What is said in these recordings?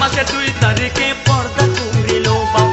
মাসে দুই তারিখে পর্দা কুমিরিল বা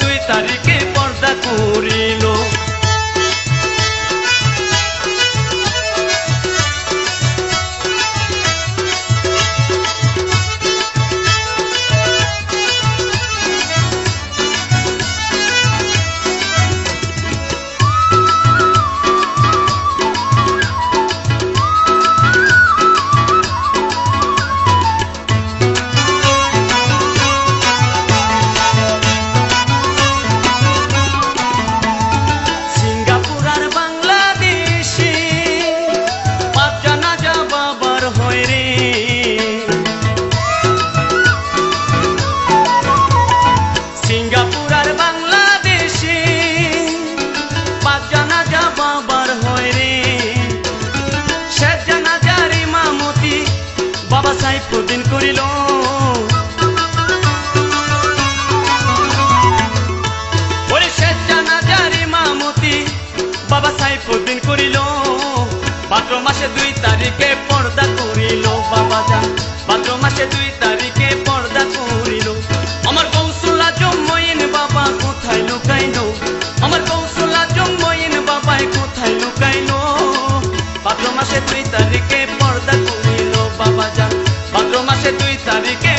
দুই তারিখে পর্দা করিল। মাসে দুই তারিখে পর্দা করিল বাবা যান ভাদ্র মাসে দুই তারিখে পর্দা করিল। আমার কৌশলা জম্মইন বাবা কোথায় লুকাইল? আমার কৌশলা জম্মইন বাবাই কোথায় লুকাইল? ভাদ্র মাসে দুই তারিখে পর্দা করিল বাবা যান ভাদ্র মাসে দুই তারিখে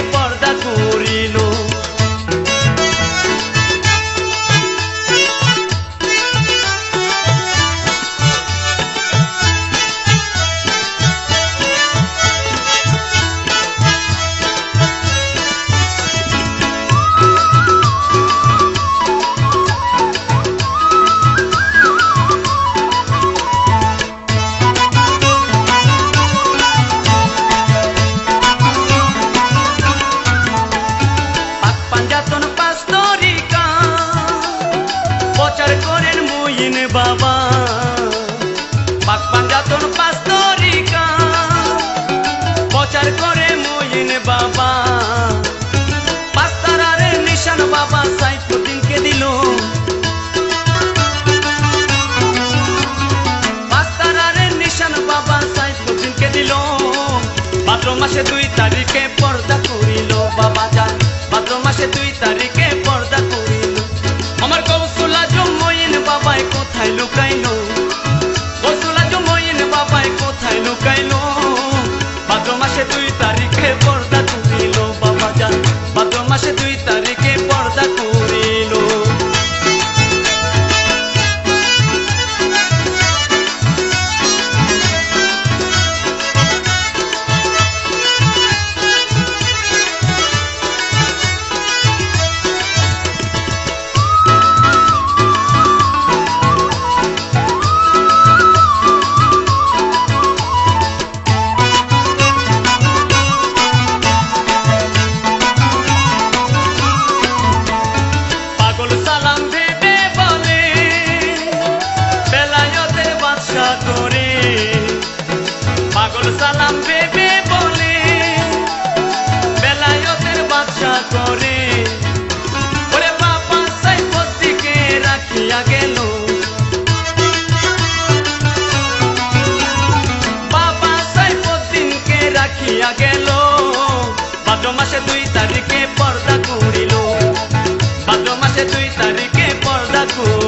ভাদ্র মাসে দুই তারিখে পর্দা করিল বাবা যান ভাদ্র মাসে দুই তারিখে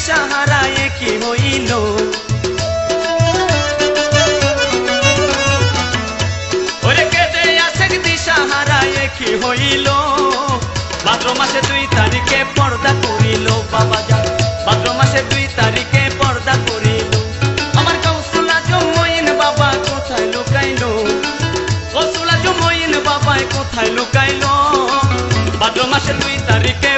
দিশাহারায় কি হইল? ওরে কেটে আসে দিশাহারায় কি হইল? ভাদ্র মাসে দুই তারিখে পর্দা করিল বাবা যান ভাদ্র মাসে দুই তারিখে পর্দা করিল। আমার কৌশলা জমইন বাবা কোথায় লুকাইল? কৌশলা কোথায় লুকাইলো? ভাদ্র মাসে দুই তারিখে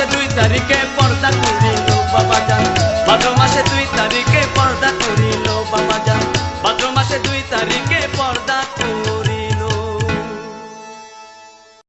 কৌশলা জমইন বাবা